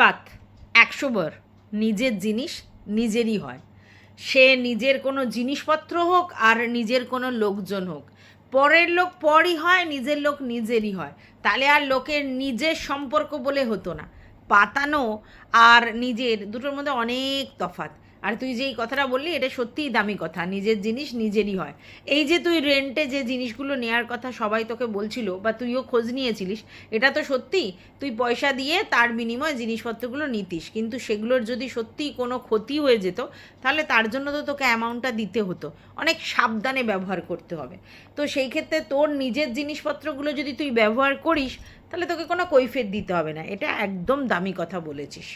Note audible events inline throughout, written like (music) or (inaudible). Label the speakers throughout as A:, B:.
A: বাত, একশো বার। নিজের জিনিস নিজেরই হয়। সে নিজের কোনো জিনিসপত্র হোক আর নিজের কোনো লোকজন হোক। পরের লোক পরই হয়, নিজের লোক নিজেরই হয়। তাহলে আর লোকের নিজের সম্পর্ক বলে হতো না। পাতানো আর নিজের, দুটোর মধ্যে অনেক তফাৎ। আর তুই যে এই কথাটা বললি, এটা সত্যিই দামি কথা। নিজের জিনিস নিজেরই হয়। এই যে তুই রেন্টে যে জিনিসগুলো নেওয়ার কথা সবাই তোকে বলছিল বা তুইও খোঁজ নিয়েছিলিস, এটা তো সত্যি তুই পয়সা দিয়ে তার বিনিময়ে জিনিসপত্রগুলো নিতিস। কিন্তু সেগুলোর যদি সত্যিই কোনো ক্ষতি হয়ে যেত, তাহলে তার জন্য তো তোকে অ্যামাউন্টটা দিতে হতো। অনেক সাবধানে ব্যবহার করতে হবে। তো সেই ক্ষেত্রে তোর নিজের জিনিসপত্রগুলো যদি তুই ব্যবহার করিস, তাহলে তোকে কোনো কৈফিয়ত দিতে হবে না। এটা একদম দামি কথা বলেছিস।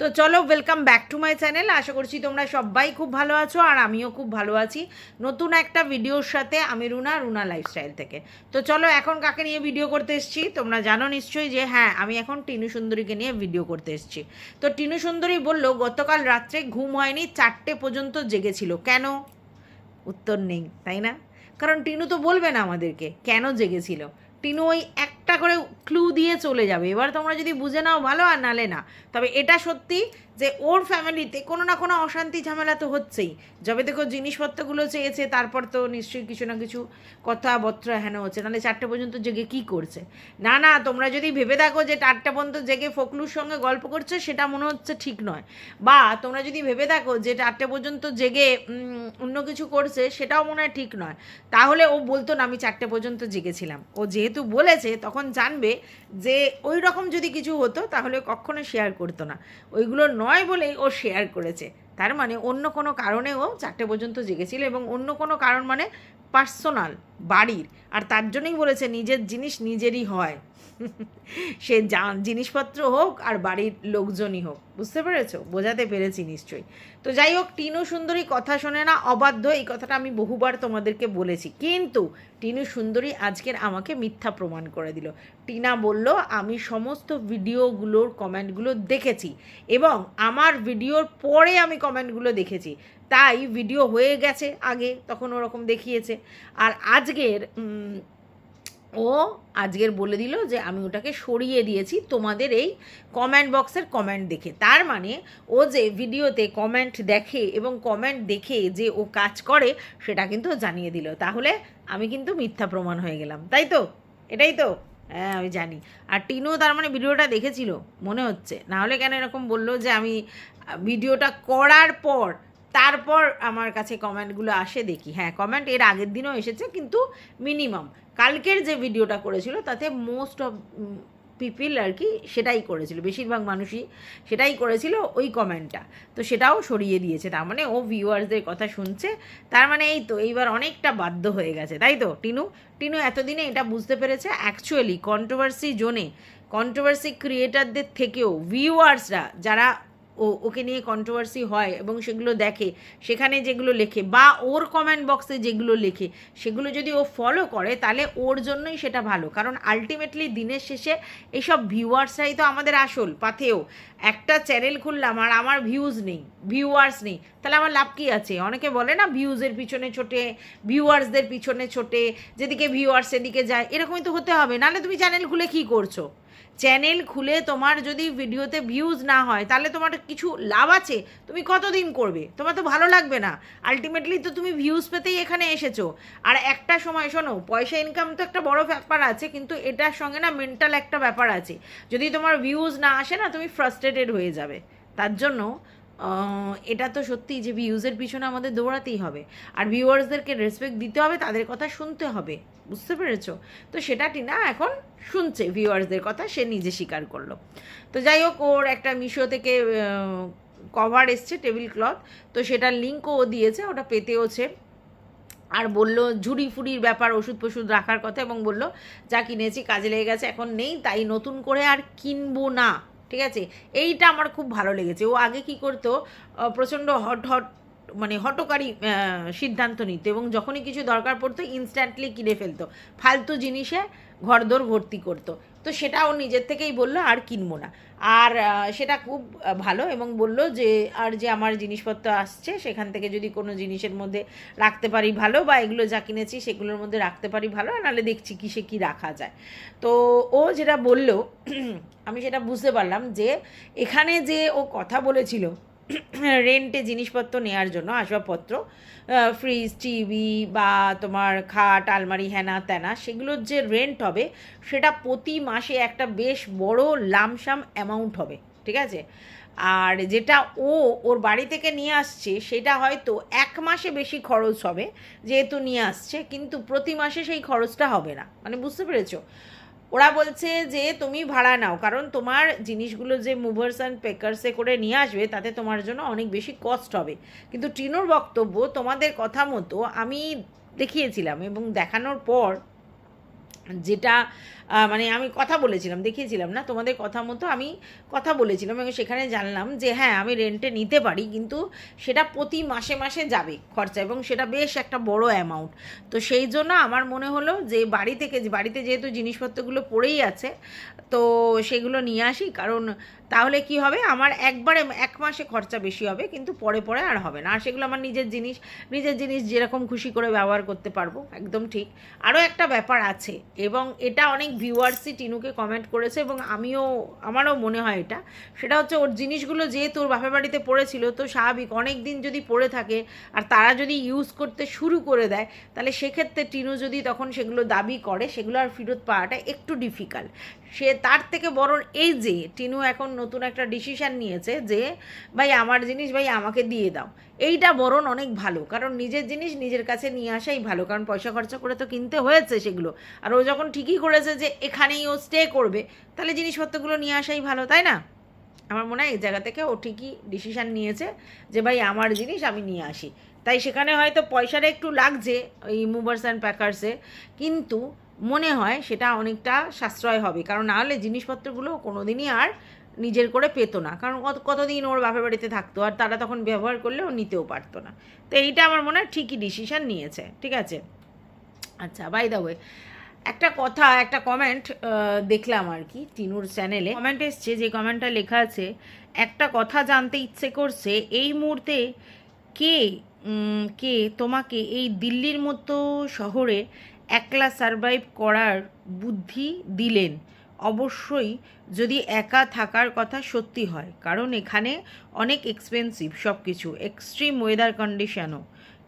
A: তো চলো welcome back to my channel আশা করছি তোমরা সবাই খুব ভালো আছো আর আমিও খুব ভালো আছি। নতুন একটা ভিডিওর সাথে আমি রুনা রুনা লাইফস্টাইল থেকে। তো চলো, এখন কাকে নিয়ে ভিডিও করতে এসেছি? তোমরা জানো নিশ্চয়ই যে হ্যাঁ আমি এখন টিনু সুন্দরীকে নিয়ে ভিডিও করতে এসেছি। তো টিনু সুন্দরী বলল, গতকাল রাত্রে ঘুম হয়নি, চারটে পর্যন্ত জেগেছিল। কেন? উত্তর নেই, তাই না? কারণ টিনু তো বলবে না আমাদেরকে, কেন জেগেছিল? টিনু ওই একটা করে ক্লু দিয়ে চলে যাবে। এবার তোমরা যদি বুঝে নাও ভালো আর নালে না। তবে এটা সত্যি যে ওর ফ্যামিলিতে কোনো না কোনো অশান্তি ঝামেলা তো হচ্ছেই। যবে দেখো জিনিসপত্রগুলো চেয়েছে, তারপর তো নিশ্চয়ই কিছু না কিছু কথাবার্তা হেন হচ্ছে, নাহলে চারটে পর্যন্ত জেগে কি করছে? না না, তোমরা যদি ভেবে দেখো যে চারটে পর্যন্ত জেগে ফকলুর সঙ্গে গল্প করছে, সেটা মনে হচ্ছে ঠিক নয়। বা তোমরা যদি ভেবে দেখো যে চারটে পর্যন্ত জেগে অন্য কিছু করছে, সেটাও মনে হয় ঠিক নয়। তাহলে ও বলতো না, আমি চারটে পর্যন্ত জেগেছিলাম। ও যেহেতু বলেছে, তখন জানবে যে ওই রকম যদি কিছু হতো, তাহলে কখনো শেয়ার করতো না। ওইগুলো নয় বলেই ও শেয়ার করেছে। তার মানে অন্য কোনো কারণে ও চারটে পর্যন্ত জেগেছিল এবং অন্য কোনো কারণ মানে পার্সোনাল বাড়ির। আর তার জন্যই বলেছে, নিজের জিনিস নিজেরই হয়। সে যা- জিনিসপত্র হোক আর বাড়ির লোকজনই হোক, বুঝতে পেরেছ? বোঝাতে পেরেছি নিশ্চয়ই। তো যাই হোক, টিনু সুন্দরী কথা শোনে না, অবাধ্য, এই কথাটা আমি বহুবার তোমাদেরকে বলেছি। কিন্তু টিনু সুন্দরী আজকের আমাকে মিথ্যা প্রমাণ করে দিল। টিনা বলল, আমি সমস্ত ভিডিওগুলোর কমেন্টগুলো দেখেছি এবং আমার ভিডিওর পরে আমি কমেন্টগুলো দেখেছি। তাই ভিডিও হয়ে গেছে আগে, তখন ওরকম দেখিয়েছে। আর আজকের ও আজকের বলে দিল যে আমি ওটাকে সরিয়ে দিয়েছি, তোমাদের এই কমেন্ট বক্সের কমেন্ট দেখে। তার মানে ও যে ভিডিওতে কমেন্ট দেখে এবং কমেন্ট দেখে যে ও কাজ করে, সেটা কিন্তু জানিয়ে দিল। তাহলে আমি কিন্তু মিথ্যা প্রমাণ হয়ে গেলাম, তাই তো? এটাই তো? হ্যাঁ আমি জানি। আর টিনু তার মানে ভিডিওটা দেখেছিল, মনে হচ্ছে। না হলে কেন এরকম বলল যে আমি ভিডিওটা করার পর, তারপর আমার কাছে কমেন্টগুলো আসে দেখি। হ্যাঁ কমেন্ট এর আগের দিনও এসেছে, কিন্তু মিনিমাম কালকের যে ভিডিওটা করেছিল, তাতে মোস্ট অফ পিপিল আর কি সেটাই করেছিল। বেশিরভাগ মানুষই সেটাই করেছিল ওই কমেন্টটা তো সেটাও সরিয়ে দিয়েছে। তার মানে ও ভিউয়ার্সদের কথা শুনছে। তার মানে এই তো, এইবার অনেকটা বাধ্য হয়ে গেছে। তাই তো, টিনু? টিনু এতদিনে এটা বুঝতে পেরেছে? অ্যাকচুয়ালি কন্ট্রোভার্সি জোনে কন্ট্রোভার্সি ক্রিয়েটারদের থেকেও ভিউয়ার্সরা যারা ও, ওকে নিয়ে কন্ট্রোভার্সি হয় এবং সেগুলো দেখে, সেখানে যেগুলো লেখে বা ওর কমেন্ট বক্সে যেগুলো লেখে, সেগুলো যদি ও ফলো করে তাহলে ওর জন্যই সেটা ভালো। কারণ আলটিমেটলি দিনের শেষে এইসব ভিউয়ার্সরাই তো আমাদের আসল পাথেও একটা চ্যানেল খুললাম আর আমার ভিউজ নেই ভিউয়ার্স নেই, তাহলে আমার লাভ কী আছে? অনেকে বলে না ভিউজের পিছনে ছোটে ভিউয়ার্সদের পিছনে ছোটে, যেদিকে ভিউয়ার্স সেদিকে যায়, এরকমই তো হতে হবে। নাহলে তুমি চ্যানেল খুলে কী করছ? চ্যানেল খুলে তোমার যদি ভিডিওতে ভিউজ না হয়, তাহলে তোমার কিছু লাভ আছে? তুমি কতদিন করবে? তোমার তো ভালো লাগবে না। আলটিমেটলি তো তুমি ভিউজ পেতেই এখানে এসেছ। আর একটা সময়, শোনো, পয়সা ইনকাম তো একটা বড় ব্যাপার আছে, কিন্তু এটার সঙ্গে না মেন্টাল একটা ব্যাপার আছে। যদি তোমার ভিউজ না আসে না, তুমি ফ্রাস্ট্রেটেড হয়ে যাবে। তার জন্য এটা তো সত্যি যে ভিউজের পিছনে আমাদের দৌড়াতেই হবে। আর ভিউয়ার্সদেরকে রেসপেক্ট দিতে হবে, তাদের কথা শুনতে হবে। বুঝতে পেরেছ? তো সেটা টিনা এখন শুনছে ভিউয়ার্সদের কথা সে নিজে স্বীকার করল। তো যাই হোক, ওর একটা মিশো থেকে কভার এসছে টেবিল ক্লথ তো সেটার লিঙ্কও ও দিয়েছে, ওটা পেতেওছে আর বলল, ঝুড়ি ফুড়ির ব্যাপার, ওষুধ ফষুধ রাখার কথা এবং বলল, যা কিনেছি, কাজে লেগে গেছে, এখন নেই, তাই নতুন করে আর কিনবো না। ঠিক আছে? এইটা আমার খুব ভালো লেগেছে। ও আগে কি করতো প্রচণ্ড হট হট মানে হটকারী সিদ্ধান্ত নিত এবং যখনই কিছু দরকার পড়তো ইনস্ট্যান্টলি কিনে ফেলতো। ফালতু জিনিসে ঘরদোর ভর্তি করতো। তো সেটা ও নিজের থেকেই বলল, আর কিনবো না। আর সেটা খুব ভালো এবং বলল যে, আর যে আমার জিনিসপত্র আসছে, সেখান থেকে যদি কোনো জিনিসের মধ্যে রাখতে পারি ভালো বা এগুলো যা কিনেছি সেগুলোর মধ্যে রাখতে পারি ভালো, আর নাহলে দেখছি কিসে কি রাখা যায়। তো ও যেটা বলল, (clears throat) আমি সেটা বুঝতে পারলাম যে, এখানে যে ও কথা বলেছিল (coughs) রেন্টে জিনিসপত্র নেওয়ার জন্য আসবাবপত্র ফ্রিজ টিভি বা তোমার খাট, আলমারি হ্যানা ত্যানা সেগুলোর যে রেন্ট হবে, সেটা প্রতি মাসে একটা বেশ বড় লামসাম অ্যামাউন্ট হবে, ঠিক আছে? আর যেটা ও, ওর বাড়ি থেকে নিয়ে আসছে, সেটা হয়তো এক মাসে বেশি খরচ হবে, যেহেতু নিয়ে আসছে, কিন্তু প্রতি মাসে সেই খরচটা হবে না। মানে বুঝতে পেরেছ? ওরা বলছে যে তুমি ভাড়া নাও, কারণ তোমার জিনিসগুলো যে মুভার্স অ্যান্ড পেকার্সে করে নিয়ে আসবে, তাতে তোমার জন্য অনেক বেশি কস্ট হবে। কিন্তু টিনুর বক্তব্য তোমাদের কথা মতো আমি দেখিয়েছিলাম এবং দেখানোর পর যেটা মানে আমি কথা বলেছিলাম, দেখিয়েছিলাম না, তোমাদের কথা মতো আমি কথা বলেছিলাম এবং সেখানে জানলাম যে হ্যাঁ আমি রেন্টে নিতে পারি, কিন্তু সেটা প্রতি মাসে মাসে যাবে খরচা এবং সেটা বেশ একটা বড় অ্যামাউন্ট তো সেই জন্য আমার মনে হলো যে বাড়ি থেকে, বাড়িতে যেহেতু জিনিসপত্রগুলো পড়েই আছে, তো সেগুলো নিয়ে আসি, কারণ তাহলে কি হবে? আমার একবারে এক মাসে খরচা বেশি হবে, কিন্তু পরে পরে আর হবে না। আর সেগুলো আমার নিজের জিনিস নিজের জিনিস যেরকম খুশি করে ব্যবহার করতে পারব, একদম ঠিক। আরও একটা ব্যাপার আছে, এবং এটা অনেক ভিউয়ার্সই টিনুকে কমেন্ট করেছে, এবং আমিও, আমারও মনে হয় এটা। সেটা হচ্ছে ওর জিনিসগুলো যেহেতু ওর বাপের বাড়িতে পড়েছিল, তো স্বাভাবিক অনেক দিন যদি পড়ে থাকে, আর তারা যদি ইউজ করতে শুরু করে দেয়, তাহলে সেক্ষেত্রে টিনু যদি তখন সেগুলো দাবি করে, সেগুলো আর ফেরত পাওয়াটা একটু ডিফিকাল্ট সে তার থেকে বরং এই যে টিনু এখন নতুন একটা ডিসিশান নিয়েছে যে, ভাই, আমার জিনিস ভাই, আমাকে দিয়ে দাও। এইটা বরণ অনেক ভালো। কারণ নিজের জিনিস নিজের কাছে নিয়ে আসাই ভালো। কারণ পয়সা খরচা করে তো কিনতে হয়েছে সেগুলো। আর ও যখন ঠিকই করেছে যে, এখানেই ও স্টে করবে, তাহলে জিনিসপত্রগুলো নিয়ে আসাই ভালো, তাই না? আমার মনে হয় এই জায়গা থেকে ও ঠিকই ডিসিশান নিয়েছে যে, ভাই, আমার জিনিস আমি নিয়ে আসি। তাই সেখানে হয়তো পয়সাটা একটু লাগছে ওই মুভার্স অ্যান্ড প্যাকার্সে কিন্তু মনে হয় সেটা অনেকটা সাশ্রয় হবে। কারণ নাহলে জিনিসপত্রগুলো কোনো দিনই আর নিজের করে পেতো না। কারণ কত, কতদিন ওর বাপের বাড়িতে থাকতো আর তারা তখন ব্যবহার করলে ও নিতেও পারতো না। তো এইটা আমার মনে হয় ঠিকই ডিসিশান নিয়েছে, ঠিক আছে? আচ্ছা বাই দা ওয়ে একটা কথা, একটা কমেন্ট দেখলাম আর কি টিনুর চ্যানেলে কমেন্ট এসছে, যে কমেন্টটা লেখা আছে, একটা কথা জানতে ইচ্ছে করছে, এই মুহূর্তে কে কে তোমাকে এই দিল্লির মতো শহরে একলা সারভাইভ করার বুদ্ধি দিলেন। অবশ্যই যদি একা থাকার কথা সত্যি হয়, কারণ এখানে অনেক এক্সপেন্সিভ সব কিছু এক্সট্রিম ওয়েদার কন্ডিশনও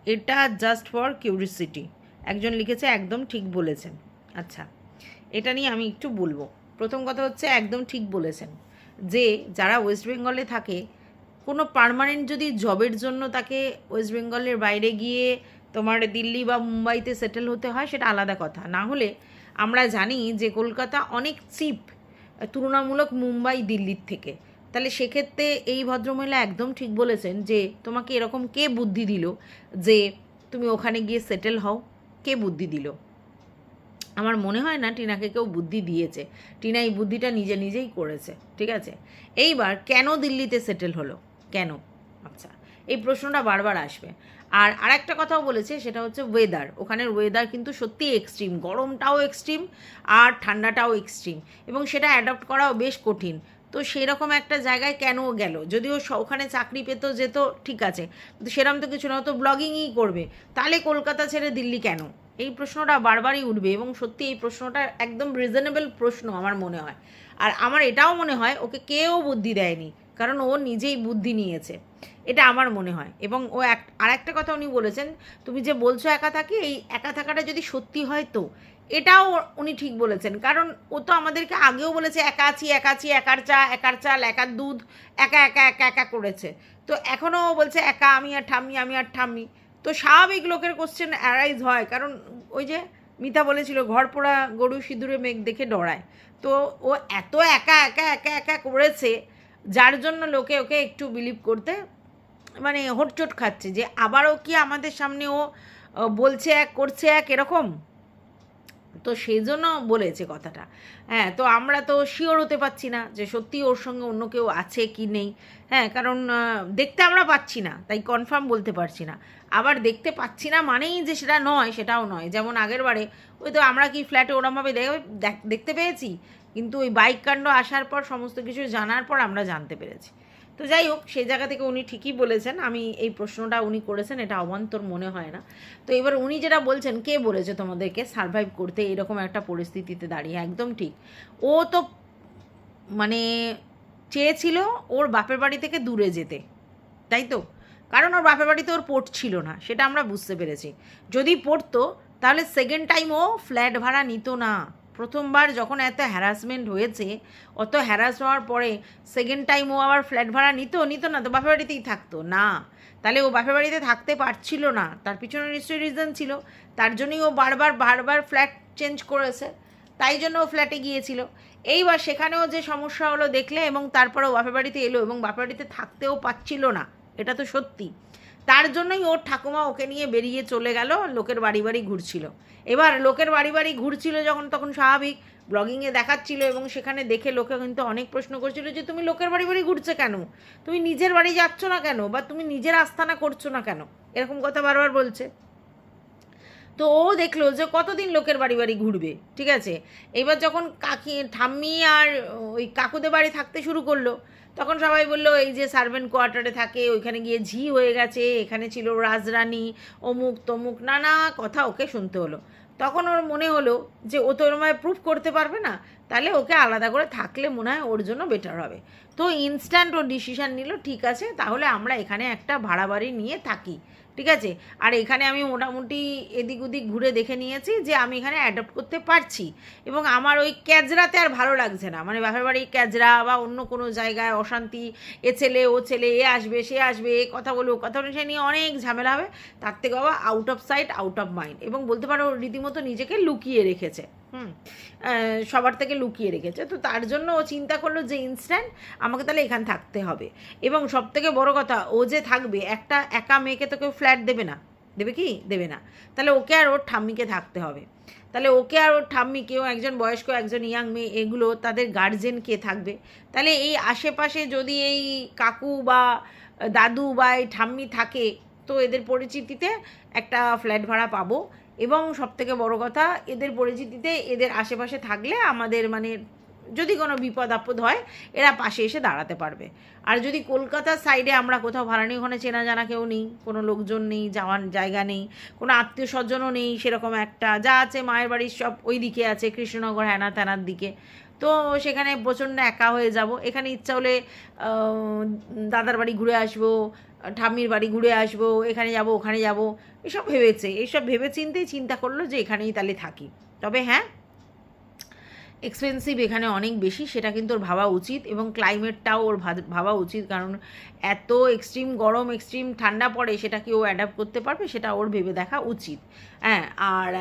A: এটা জাস্ট ফর কিউরিসিটি একজন লিখেছে, একদম ঠিক বলেছেন। আচ্ছা এটা নিয়ে আমি একটু বলব। প্রথম কথা হচ্ছে, একদম ঠিক বলেছেন। যে যারা ওয়েস্ট বেঙ্গলে থাকে, কোনো পার্মানেন্ট যদি জবের জন্য তাকে ওয়েস্ট বেঙ্গলের বাইরে গিয়ে তোমার দিল্লি বা মুম্বাইতে সেটেল হতে হয়, সেটা আলাদা কথা। না হলে আমরা জানি যে কলকাতা অনেক চিপ তুলনামূলক মুম্বাই দিল্লির থেকে। তাহলে সেক্ষেত্রে এই ভদ্রমহিলা একদম ঠিক বলেছেন যে, তোমাকে এরকম কে বুদ্ধি দিল যে, তুমি ওখানে গিয়ে সেটেল হও? কে বুদ্ধি দিল? আমার মনে হয় না টিনাকে কেউ বুদ্ধি দিয়েছে। টিনা এই বুদ্ধিটা নিজে নিজেই করেছে, ঠিক আছে? এইবার কেন দিল্লিতে সেটেল হলো? কেন? আচ্ছা এই প্রশ্নটা বারবার আসবে। আর আরেকটা কথাও বলেছে, সেটা হচ্ছে ওয়েদার ওখানের ওয়েদার কিন্তু সত্যি এক্সট্রিম গরমটাও এক্সট্রিম আর ঠান্ডাটাও এক্সট্রিম এবং সেটা অ্যাডাপ্ট করাও বেশ কঠিন। তো সেরকম একটা জায়গায় কেন গেল? যদিও ওখানে চাকরি পেতো, যেত, ঠিক আছে। কিন্তু সেরকম তো কিছু না তো ব্লগিংই করবে। তাহলে কলকাতা ছেড়ে দিল্লি কেন? এই প্রশ্নটা বারবারই উঠবে এবং সত্যি এই প্রশ্নটা একদম রিজনেবল প্রশ্ন আমার মনে হয়। আর আমার এটাও মনে হয়, ওকে কেউ বুদ্ধি দেয়নি। কারণ ও নিজেই বুদ্ধি নিয়েছে। এটা আমার মনে হয়। এবং ও এক আর একটা কথা উনি বলেছেন, তুমি যে বলছো একা থাকি, এই একা থাকাটা যদি সত্যি হয় তো? এটাও উনি ঠিক বলেছেন। কারণ ও তো আমাদেরকে আগেও বলেছে, একা আছি একা আছি, একার চা, একার চাল, একার দুধ, একা একা একা একা করেছে। তো এখনও ও বলছে, একা আমি আর ঠাম্মি, আমি আর ঠাম্মি। তো স্বাভাবিক লোকের কোশ্চেন অ্যারাইজ হয়। কারণ ওই যে মিতা বলেছিল, ঘর পোড়া গরু সিঁদুরে মেঘ দেখে ডরায়। তো ও এত একা একা একা একা করেছে, যার জন্য লোকে ওকে একটু বিলিভ করতে মানে হোটচোট খাচ্ছে যে আবারও কি আমাদের সামনে ও বলছে এক, করছে এক এরকম? তো সেই জন্য বলেছে কথাটা। হ্যাঁ তো আমরা তো শিওর হতে পারছি না যে সত্যি ওর সঙ্গে অন্য কেউ আছে কি নেই। হ্যাঁ কারণ দেখতে আমরা পাচ্ছি না, তাই কনফার্ম বলতে পারছি না। আবার দেখতে পাচ্ছি না মানেই যে সেটা নয়, সেটাও নয়। যেমন আগের বারে, ওই তো আমরা কি ফ্ল্যাটে ওরমভাবে দেখতে পেয়েছি? কিন্তু ওই বাইক কাণ্ড আসার পর, সমস্ত কিছু জানার পর আমরা জানতে পেরেছি। তো যাই হোক, সেই জায়গা থেকে উনি ঠিকই বলেছেন, আমি এই প্রশ্নটা উনি করেছেন, এটা অবান্তর মনে হয় না। তো এবার উনি যেটা বলছেন, কে বলেছে তোমাদেরকে সারভাইভ করতে এরকম একটা পরিস্থিতিতে দাঁড়িয়ে? একদম ঠিক। ও তো মানে চেয়েছিল ওর বাপের বাড়ি থেকে দূরে যেতে, তাই তো? কারণ ওর বাপের বাড়িতে ওর পোর্ট ছিল না, সেটা আমরা বুঝতে পেরেছি। যদি পড়তো, তাহলে সেকেন্ড টাইম ও ফ্ল্যাট ভাড়া নিত না। প্রথমবার যখন এত হ্যারাসমেন্ট হয়েছে, অত হ্যারাস হওয়ার পরে সেকেন্ড টাইম ও আবার ফ্ল্যাট ভাড়া নিত নিত না, তো বাপের বাড়িতেই থাকতো। না, তাহলে ও বাপের বাড়িতে থাকতে পারছিল না। তার পিছনে নিশ্চয়ই রিজন ছিল। তার জন্যই ও বারবার বারবার ফ্ল্যাট চেঞ্জ করেছে। তাই জন্য ও ফ্ল্যাটে গিয়েছিল। এইবার সেখানেও যে সমস্যা হলো দেখলে এবং তারপরে ও বাপের বাড়িতে এলো এবং বাপের বাড়িতে থাকতেও পাচ্ছিল না। এটা তো সত্যি। তার জন্যই ওর ঠাকুমা ওকে নিয়ে বেরিয়ে চলে গেল, লোকের বাড়ি বাড়ি ঘুরছিল। এবার লোকের বাড়ি বাড়ি ঘুরছিল যখন তখন স্বাভাবিক, ব্লগিংয়ে দেখাচ্ছিল এবং সেখানে দেখে লোকে কিন্তু অনেক প্রশ্ন করছিল যে, তুমি লোকের বাড়ি বাড়ি ঘুরছে কেন? তুমি নিজের বাড়ি যাচ্ছ না কেন? বা তুমি নিজের আস্থানা করছ না কেন? এরকম কথা বারবার বলছে। তো ও দেখল যে, কতদিন লোকের বাড়ি বাড়ি ঘুরবে? ঠিক আছে? এবার যখন কাকি, ঠাম্মি আর ওই কাকুদের বাড়ি থাকতে শুরু করল তখন সবাই বলল, এই যে সার্ভেন্ট কোয়ার্টারে থাকে, ওইখানে গিয়ে ঝি হয়ে গেছে, এখানে ছিল রাজরানী, অমুক তমুক, নানা কথা ওকে শুনতে হলো। তখন ওর মনে হলো যে ও তো ওরমায় প্রুফ করতে পারবে না, তাহলে ওকে আলাদা করে থাকলে মনে হয় ওর জন্য বেটার হবে। তো ইনস্ট্যান্ট ও ডিসিশান নিল, ঠিক আছে, তাহলে আমরা এখানে একটা ভাড়া বাড়ি নিয়ে থাকি। ঠিক আছে? আর এখানে আমি মোটামুটি এদিক ওদিক ঘুরে দেখে নিয়েছি যে আমি এখানে অ্যাডপ্ট করতে পারছি। এবং আমার ওই ক্যাজরাতে আর ভালো লাগছে না। মানে বাপের বাড়ি ক্যাজরা বা অন্য কোনো জায়গায় অশান্তি, এ ছেলে, ও ছেলে, এ আসবে, সে আসবে, এ কথা বলবে, ও কথা বলে সে নিয়ে অনেক ঝামেলা হবে। তার থেকে বাবা out of sight out of mind এবং বলতে পারো রীতিমতো নিজেকে লুকিয়ে রেখেছে। হুম সবার থেকে লুকিয়ে রেখেছে। তো তার জন্য ও চিন্তা করল যে ইনস্ট্যান্ট আমাকে তাহলে এখানে থাকতে হবে। এবং সব থেকে বড় কথা, ও যে থাকবে, একটা একা মেয়েকে তো কেউ ফ্ল্যাট দেবে না। দেবে কি? দেবে না। তাহলে ওকে আর ওর ঠাম্মিকে থাকতে হবে। তাহলে ওকে আর ওর ঠাম্মি, কেউ একজন বয়স্ক, একজন ইয়াং মেয়ে, এগুলো তাদের গার্জেন কে থাকবে? তাহলে এই আশেপাশে যদি এই কাকু বা দাদু বা এই ঠাম্মি থাকে, তো এদের পরিচিতিতে একটা ফ্ল্যাট ভাড়া পাবো। এবং সবথেকে বড় কথা, এদের পরিচিতিতে এদের আশেপাশে থাকলে আমাদের মানে যদি কোনো বিপদ আপদ হয়, এরা পাশে এসে দাঁড়াতে পারবে। আর যদি কলকাতার সাইডে আমরা কোথাও ভাড়া নিয়ে ওখানে চেনা জানা কেউ নেই, কোনো লোকজন নেই, যাওয়ার জায়গা নেই, কোনো আত্মীয় স্বজনও নেই, সেরকম একটা, যা আছে মায়ের বাড়ির সব ওই দিকে আছে, কৃষ্ণনগর হ্যানা ত্যানার দিকে। তো সেখানে প্রচণ্ড একা হয়ে যাব। এখানে ইচ্ছা হলে দাদার বাড়ি ঘুরে আসব, ঠাম্মির বাড়ি ঘুরে আসব, এখানে যাব, ওখানে যাব, এসব ভেবেছে। এসব ভেবে চিন্তেই চিন্তা করল যে এখানেই তাহলে থাকি। তবে হ্যাঁ এক্সপেন্সিভ এখানে অনেক বেশি, সেটা কিন্তু ওর ভাবা উচিত এবং ক্লাইমেটটাও ওর ভাব- উচিত। কারণ এত এক্সট্রিম গরম এক্সট্রিম ঠান্ডা পড়ে, সেটা কি ও অ্যাডাপ্ট করতে পারবে? সেটা ওর ভেবে দেখা উচিত। হ্যাঁ আর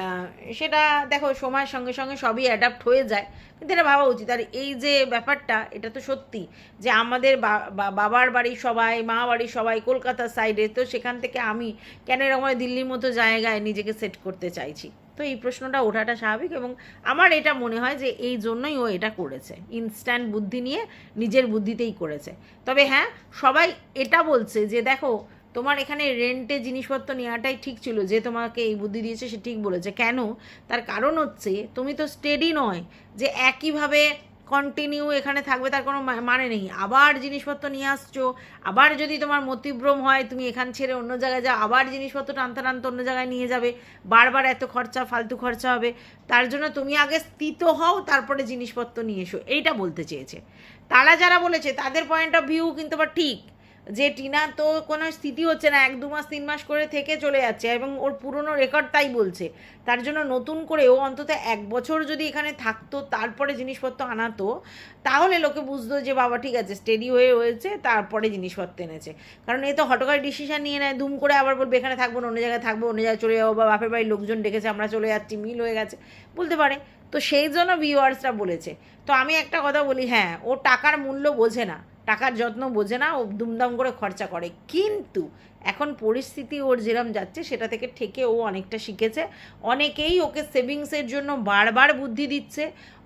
A: সেটা দেখো, সময়ের সঙ্গে সঙ্গে সবই অ্যাডাপ্ট হয়ে যায়, কিন্তু এটা ভাবা উচিত। আর এই যে ব্যাপারটা, এটা তো সত্যি যে আমাদের বাবার বাড়ির সবাই, মা বাড়ির সবাই কলকাতার সাইডে তো সেখান থেকে আমি কেন এরকম দিল্লির মতো জায়গায় নিজেকে সেট করতে চাইছি? তো এই প্রশ্নটা ওঠাটা স্বাভাবিক এবং আমার এটা মনে হয় যে এই জন্যই ও এটা করেছে। ইনস্ট্যান্ট বুদ্ধি নিয়ে নিজের বুদ্ধিতেই করেছে। তবে হ্যাঁ সবাই এটা বলছে যে দেখো, তোমার এখানে রেন্টে জিনিসপত্র নেওয়াটাই ঠিক ছিল, যে তোমাকে এই বুদ্ধি দিয়েছে সে ঠিক বলেছে। কেন? তার কারণ হচ্ছে, তুমি তো স্টেডি নয় যে একইভাবে কন্টিনিউ এখানে থাকবে, তার কোনো মানে নেই। আবার জিনিসপত্র নিয়ে আসছো, আবার যদি তোমার মতিভ্রম হয়, তুমি এখান ছেড়ে অন্য জায়গায় যাও, আবার জিনিসপত্র টানতে টানতে অন্য জায়গায় নিয়ে যাবে, বারবার এত খরচা, ফালতু খরচা হবে, তার জন্য তুমি আগে স্থিত হও, তারপরে জিনিসপত্র নিয়ে এসো। এইটা বলতে চেয়েছে। তারা যারা বলেছে, তাদের পয়েন্ট অফ ভিউ কিন্তু আবার ঠিক। যে টিনা তো কোনো স্থিতি হচ্ছে না, এক দু মাস, তিন মাস করে থেকে চলে যাচ্ছে এবং ওর পুরনো রেকর্ড তাই বলছে। তার জন্য নতুন করে ও অন্তত এক বছর যদি এখানে থাকতো, তারপরে জিনিসপত্র আনাতো, তাহলে লোকে বুঝতো যে বাবা ঠিক আছে স্টেডি হয়ে হয়েছে, তারপরে জিনিসপত্র এনেছে। কারণ এ তো হটকার ডিসিশন নিয়ে নেয়, দুম করে আবার বলবে, এখানে থাকব না, অন্য জায়গায় থাকব, অন্য জায়গায় চলে যাব বা বাপের বাড়ির লোকজন ডেকেছে, আমরা চলে যাচ্ছি, মিল হয়ে গেছে। বলতে পারে। তো সেই জন্য ভিউয়ার্সরা বলেছে। তো আমি একটা কথা বলি হ্যাঁ ও টাকার মূল্য বোঝে না। টাকার যত্ন বোঝে না, ও দুমদাম করে খরচা করে। কিন্তু এখন পরিস্থিতি ওর যেরম যাচ্ছে, সেটা থেকে ঠেকে ও অনেকটা শিখেছে। অনেকেই ওকে সেভিংসের জন্য বারবার বুদ্ধি দিচ্ছে।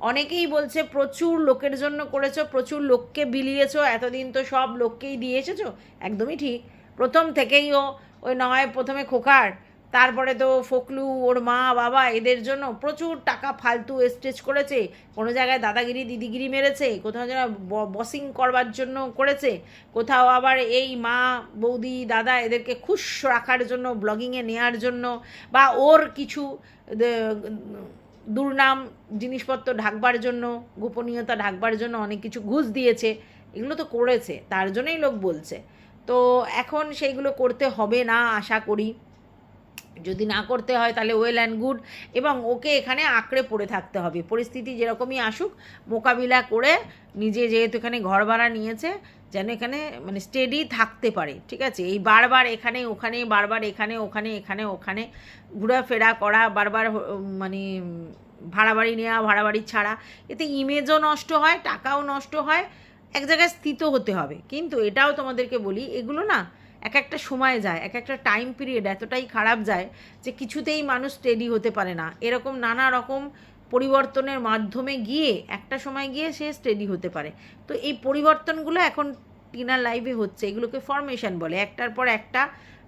A: অনেকেই বলছে, প্রচুর লোকের জন্য করেছ, প্রচুর লোককে বিলিয়েছো, এতদিন তো সব লোককেই দিয়ে এসেছ। একদমই ঠিক। প্রথম থেকেই ও ওই নয়, প্রথমে খোকার। তারপরে তো ফকলু, ওর মা, বাবা এদের জন্য প্রচুর টাকা ফালতু স্টেজ করেছে। কোনো জায়গায় দাদাগিরি, দিদিগিরি মেরেছে, কোথাও যেন বসিং করবার জন্য করেছে। কোথাও আবার এই মা, বৌদি, দাদা এদেরকে খুশ রাখার জন্য ব্লগিংয়ে নেওয়ার জন্য বা ওর কিছু দুর্নাম জিনিসপত্র ঢাকবার জন্য, গোপনীয়তা ঢাকবার জন্য অনেক কিছু ঘুষ দিয়েছে। এগুলো তো করেছে, তার জন্যই লোক বলছে। তো এখন সেইগুলো করতে হবে না, আশা করি। যদি না করতে হয় তাহলে ওয়েল অ্যান্ড গুড এবং ওকে এখানে আঁকড়ে পড়ে থাকতে হবে। পরিস্থিতি যেরকমই আসুক, মোকাবিলা করে নিজে যেহেতু এখানে ঘর ভাড়া নিয়েছে, যেন এখানে মানে স্টেডি থাকতে পারে, ঠিক আছে? এই বারবার এখানে, ওখানে, বারবার এখানে, ওখানে এখানে, ওখানে ঘোরাফেরা করা, বারবার মানে ভাড়া বাড়ি নেওয়া ভাড়া বাড়ি ছাড়া, এতে ইমেজও নষ্ট হয়, টাকাও নষ্ট হয়, এক জায়গায় স্থিত হতে হবে। কিন্তু এটাও তোমাদেরকে বলি, এগুলো না এক একটা সময় যায় এক একটা টাইম পিরিয়ড এতটাই খারাপ যায় যে কিছুতেই মানুষ স্টেডি হতে পারে না। এরকম নানা রকম পরিবর্তনের মাধ্যমে গিয়ে একটা সময় গিয়ে সে স্টেডি হতে পারে। তো এই পরিবর্তনগুলো এখন টিনার লাইভে হচ্ছে, এগুলোকে ফরমেশন বলে। একটার পর একটা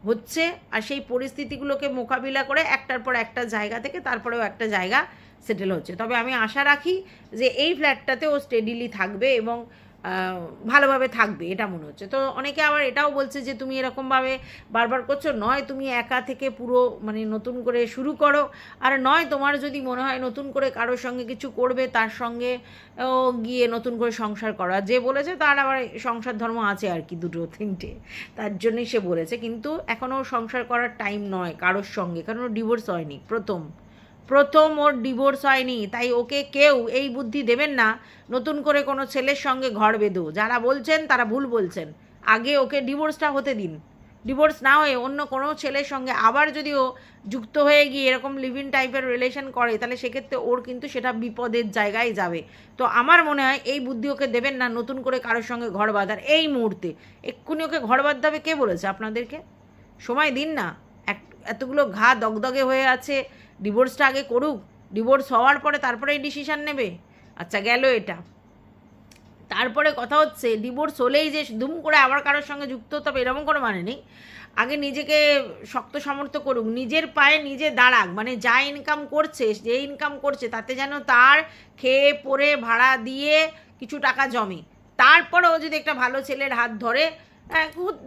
A: হচ্ছে আর সেই পরিস্থিতিগুলোকে মোকাবিলা করে একটার পর একটা জায়গা থেকে তারপরেও একটা জায়গা সেটেল হচ্ছে। তবে আমি আশা রাখি যে এই ফ্ল্যাটটাতে ও স্টেডিলি থাকবে এবং ভালোভাবে থাকবে, এটা মনে হচ্ছে। তো অনেকে আবার এটাও বলছে যে, তুমি এরকমভাবে বারবার করছ, নয় তুমি একা থেকে পুরো মানে নতুন করে শুরু করো, আর নয় তোমার যদি মনে হয় নতুন করে কারোর সঙ্গে কিছু করবে, তার সঙ্গে গিয়ে নতুন করে সংসার করা। যে বলেছে, তার আবার সংসার ধর্ম আছে আর কি, দুটো তিনটে। তার জন্যই সে বলেছে। কিন্তু এখনও সংসার করার টাইম নয় কারোর সঙ্গে, কারণ ডিভোর্স হয়নি, প্রথম। প্রথম ওর ডিভোর্স হয়নি, তাই ওকে কেউ এই বুদ্ধি দেবেন না। নতুন করে কোনো ছেলের সঙ্গে ঘর বেঁধো। যারা বলছেন, তারা ভুল বলছেন। আগে ওকে ডিভোর্সটা হতে দিন। ডিভোর্স না হয়ে অন্য কোনো ছেলের সঙ্গে আবার যদি ও যুক্ত হয়ে গিয়ে এরকম লিভিং টাইপের রিলেশন করে, তাহলে সেক্ষেত্রে ওর কিন্তু সেটা বিপদের জায়গায় যাবে। তো আমার মনে হয় এই বুদ্ধি ওকে দেবেন না, নতুন করে কারোর সঙ্গে ঘর বাঁধার। এই মুহূর্তে। এক্ষুনি ওকে ঘর বাঁধতে কে বলেছে আপনাদেরকে? সময় দিন না। এক এতগুলো ঘা দগদগে হয়ে আছে। ডিভোর্সটা আগে করুক ডিভোর্স হওয়ার পরে তারপরে এই ডিসিশান নেবে। আচ্ছা গেল এটা। তারপরে কথা হচ্ছে ডিভোর্স হলেই যে দুম করে আবার কারোর সঙ্গে যুক্ত হতে হবে, এরকম কোনো মানে নেই। আগে নিজেকে শক্ত সামর্থ্য করুক, নিজের পায়ে নিজে দাঁড়াক মানে যা ইনকাম করছে, যে ইনকাম করছে, তাতে যেন তার খেয়ে, পরে, ভাড়া দিয়ে কিছু টাকা জমে। তারপরেও যদি একটা ভালো ছেলের হাত ধরে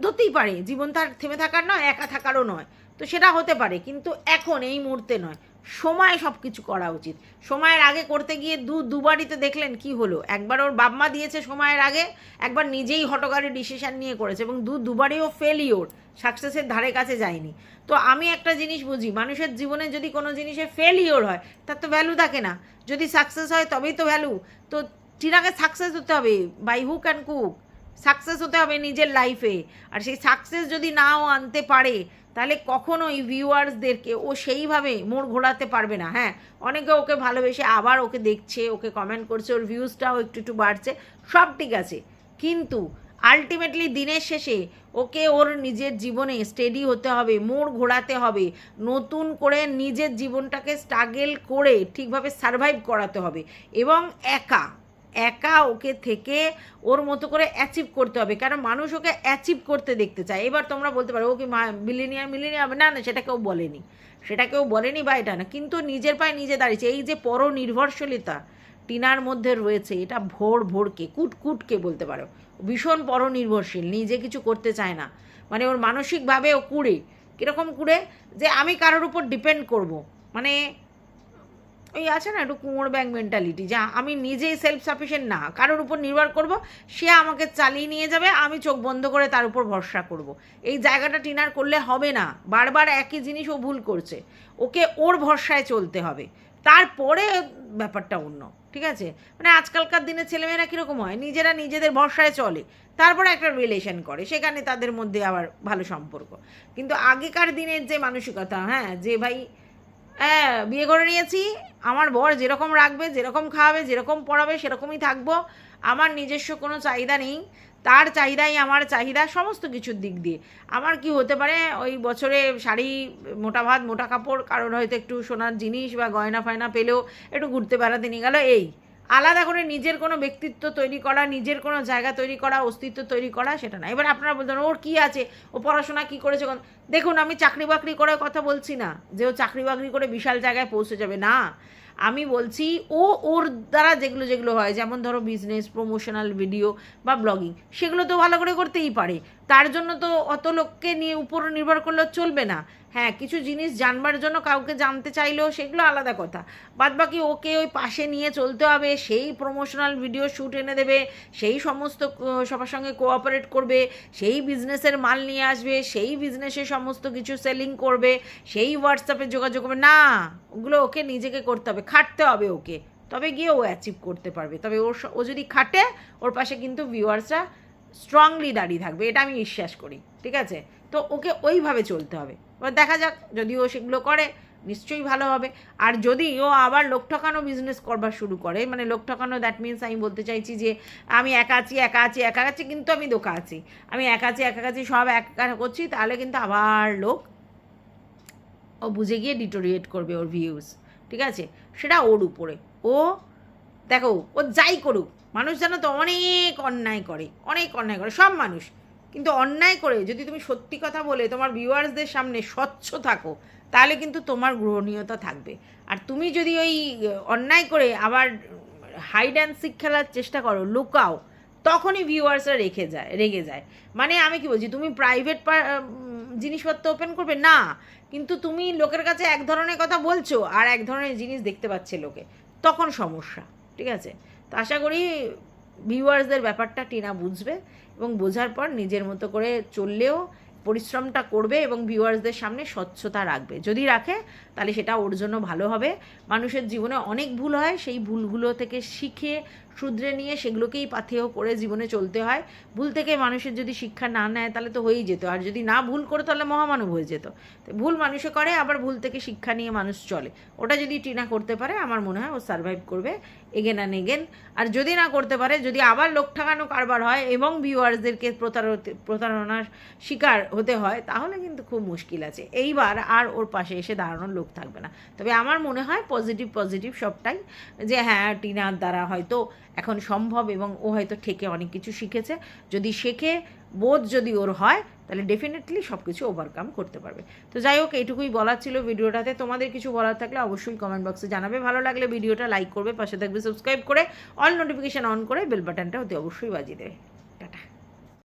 A: ধরতেই পারে, জীবন তার থেমে থাকার নয়, একা থাকারও নয়। তো সেটা হতে পারে, কিন্তু এখন এই মুহূর্তে নয়। সময় সব কিছু করা উচিত। সময়ের আগে করতে গিয়ে দু, দুবারই তো দেখলেন কি হলো। একবার ওর বাপমা দিয়েছে সময়ের আগে, একবার নিজেই হটকারি ডিসিশন নিয়ে করেছে এবং দু, দুবারই ও ফেলিওর সাকসেসের ধারে কাছে যায়নি। তো আমি একটা জিনিস বুঝি, মানুষের জীবনে যদি কোনো জিনিসে ফেলিওর হয়, তার তো ভ্যালু থাকে না। যদি সাকসেস হয়, তবেই তো ভ্যালু তো টিনাকে সাকসেস হতে হবে by hook and cook success হতে হবে নিজের লাইফে আর সেই সাকসেস যদি নাও আনতে পারে তাহলে কখনোই ভিউয়ার্সদেরকে ও সেইভাবে মোড় ঘোরাতে পারবে না হ্যাঁ? অনেকে ওকে ভালোবেসে আবার ওকে দেখছে, ওকে কমেন্ট করছে, ওর ভিউজটাও একটু একটু বাড়ছে, সব ঠিক আছে। কিন্তু আলটিমেটলি দিনের শেষে ওকে ওর নিজের জীবনে স্টেডি হতে হবে, মোড় ঘোরাতে হবে, নতুন করে নিজের জীবনটাকে স্ট্রাগেল করে ঠিকভাবে সারভাইভ করাতে হবে এবং একা একা ওকে থেকে ওর মতো করে অ্যাচিভ করতে হবে। কারণ মানুষ ওকে অ্যাচিভ করতে দেখতে চায়। এবার তোমরা বলতে পারো, ও কি মিলিনিয়ার মিলিনিয়ার না না, সেটা কেউ বলেনি। সেটা কেউ বলেনি বা এটা না। কিন্তু নিজের পায়ে নিজে দাঁড়িয়েছে। এই যে পরনির্ভরশীলতা টিনার মধ্যে রয়েছে, এটা ভোর ভোরকে কুটকুটকে বলতে পারো। ভীষণ পরনির্ভরশীল, নিজে কিছু করতে চায় না। মানে ওর মানসিকভাবে ও কুড়ে। কীরকম কুড়ে? যে আমি কারোর উপর ডিপেন্ড করব। মানে ওই আছে না একটু কুমোর ব্যাংক মেন্টালিটি যা আমি নিজেই সেলফ সাফিসিয়েন্ট না, কারোর উপর নির্ভর করব, সে আমাকে চালিয়ে নিয়ে যাবে, আমি চোখ বন্ধ করে তার উপর ভরসা করব। এই জায়গাটা টিনার করলে হবে না, বারবার একই জিনিস ও ভুল করছে, ওকে ওর ভরসায় চলতে হবে, তারপরে ব্যাপারটা অন্য, ঠিক আছে? মানে আজকালকার দিনে ছেলেমেয়েরা কীরকম হয়, নিজেরা নিজেদের ভরসায় চলে, তারপরে একটা রিলেশন করে, সেখানে তাদের মধ্যে আবার ভালো সম্পর্ক। কিন্তু আগেকার দিনের যে মানসিকতা হ্যাঁ যে ভাই হ্যাঁ বিয়ে করে নিয়েছি। আমার বর যেরকম রাখবে, যেরকম খাওয়াবে, যেরকম পড়াবে, সেরকমই থাকব। আমার নিজস্ব কোনো চাহিদা নেই। তার চাহিদাই আমার চাহিদা সমস্ত কিছুর দিক দিয়ে। আমার কি হতে পারে? ওই বছরে শাড়ি, মোটা ভাত, মোটা কাপড়, কারণ হয়তো একটু সোনার জিনিস বা গয়না ফয়না পেলেও একটু ঘুরতে বেড়াতে নিয়ে গেলো, এই। আলাদা করে নিজের কোনো ব্যক্তিত্ব তৈরি করা, নিজের কোনো জায়গা তৈরি করা, অস্তিত্ব তৈরি করা, সেটা না। এবার আপনারা বলতেন ওর কি আছে? ও পড়াশোনা কি করেছে? দেখুন, আমি চাকরি বাকরি করে কথা বলছি না, যে ও চাকরি বাকরি করে বিশাল জায়গায় পৌঁছে যাবে। না, আমি বলছি ও ওর দ্বারা যেগুলো যেগুলো হয়, যেমন ধরো বিজনেস প্রমোশনাল ভিডিও বা ব্লগিং সেগুলো তো ভালো করে করতেই পারে। তার জন্য তো অত লোককে নিয়ে উপর নির্ভর করলে চলবে না। হ্যাঁ কিছু জিনিস জানবার জন্য কাউকে জানতে চাইলেও সেগুলো আলাদা কথা। বাদ বাকি ওকে ওই পাশে নিয়ে চলতে হবে, সেই প্রমোশনাল ভিডিও শ্যুট এনে দেবে, সেই সমস্ত সবার সঙ্গে কোঅপারেট করবে, সেই বিজনেসের মাল নিয়ে আসবে, সেই বিজনেসে সমস্ত কিছু সেলিং করবে, সেই হোয়াটসঅ্যাপে যোগাযোগ করবে। না, ওগুলো ওকে নিজেকে করতে হবে, খাটতে হবে ওকে। তবে গিয়ে ও অ্যাচিভ করতে পারবে। তবে ওর ও যদি খাটে, ওর পাশে কিন্তু ভিউয়ার্সরা স্ট্রংলি দাঁড়িয়ে থাকবে, এটা আমি বিশ্বাস করি, ঠিক আছে? তো ওকে ওইভাবে চলতে হবে। এবার দেখা যাক যদি ও সেগুলো করে, নিশ্চয়ই ভালো হবে। আর যদি ও আবার লোক ঠকানো বিজনেস করবার শুরু করে মানে লোক ঠকানো দ্যাট মিনস আমি বলতে চাইছি যে, আমি একা আছি একা আছি একা আছি, কিন্তু আমি দোকা আছি। আমি একা আছি একা আছি, সব একা করছি, তাহলে কিন্তু আবার লোক, ও বুঝে গিয়ে ডিটোরিয়েট করবে ওর ভিউজ ঠিক আছে? সেটা ওর উপরে। ও, দেখো, ও যাই করুক, মানুষ জানো তো অনেক অন্যায় করে, অনেক অন্যায় করে, সব মানুষ। কিন্তু অন্যায় করে যদি তুমি সত্যি কথা বলে তোমার ভিউয়ার্সদের সামনে স্বচ্ছ থাকো, তাহলে কিন্তু তোমার গ্রহণীয়তা থাকবে। আর তুমি যদি ওই অন্যায় করে আবার হাইড অ্যান্ড সিক খেলার চেষ্টা করো, লুকাও, তখনই ভিউয়ার্সরা রেখে যায়, রেগে যায়। মানে আমি কি বলছি, তুমি প্রাইভেট জিনিসপত্র ওপেন করবে? না। কিন্তু তুমি লোকের কাছে এক ধরনের কথা বলছো আর এক ধরনের জিনিস দেখতে পাচ্ছে লোকে। তখন সমস্যা, ঠিক আছে? তো আশা করি ভিউয়ার্সদের ব্যাপারটা টিনা বুঝবে। এবং বোঝার পর নিজের মতো করে চললেও পরিশ্রমটা করবে এবং ভিউয়ার্সদের সামনে স্বচ্ছতা রাখবে। যদি রাখে, তাহলে সেটা ওর জন্য ভালো হবে। মানুষের জীবনে অনেক ভুল হয়, সেই ভুলগুলো থেকে শিখে শুধরে নিয়ে সেগুলোকেই পাথেয় করে জীবনে চলতে হয়। ভুল থেকে মানুষের যদি শিক্ষা না নেয়, তাহলে তো হয়েই যেত। আর যদি না ভুল করে, তাহলে মহামানব হয়ে যেত। ভুল মানুষে করে, আবার ভুল থেকে শিক্ষা নিয়ে মানুষ চলে। ওটা যদি টিনা করতে পারে, আমার মনে হয় ও সার্ভাইভ করবে এগেন অ্যান্ড এগেন আর যদি না করতে পারে, যদি আবার লোক ঠাকানো কারবার হয় এবং ভিউয়ার্সদেরকে প্রতারণার শিকার হতে হয়, তাহলে কিন্তু খুব মুশকিল আছে। এইবার আর ওর পাশে এসে দাঁড়ানোর লোক থাকবে না। তবে আমার মনে হয় পজিটিভ পজিটিভ সবটাই। যে হ্যাঁ টিনার দ্বারা হয়তো এখন সম্ভব এবং ও হয়তো ঠেকে অনেক কিছু শিখেছে। যদি শেখে, বোধ যদি ওর হয়, তাহলে ডেফিনেটলি সব কিছু ওভারকাম করতে পারবে। তো যাই হোক, এইটুকুই বলার ছিল ভিডিওটাতে। তোমাদের কিছু বলার থাকলে অবশ্যই কমেন্ট বক্সে জানাবে। ভালো লাগলে ভিডিওটা লাইক করবে, পাশে থাকবে সাবস্ক্রাইব করে অল নোটিফিকেশান অন করে বেল বাটনটা অতি অবশ্যই বাজিয়ে দেবে।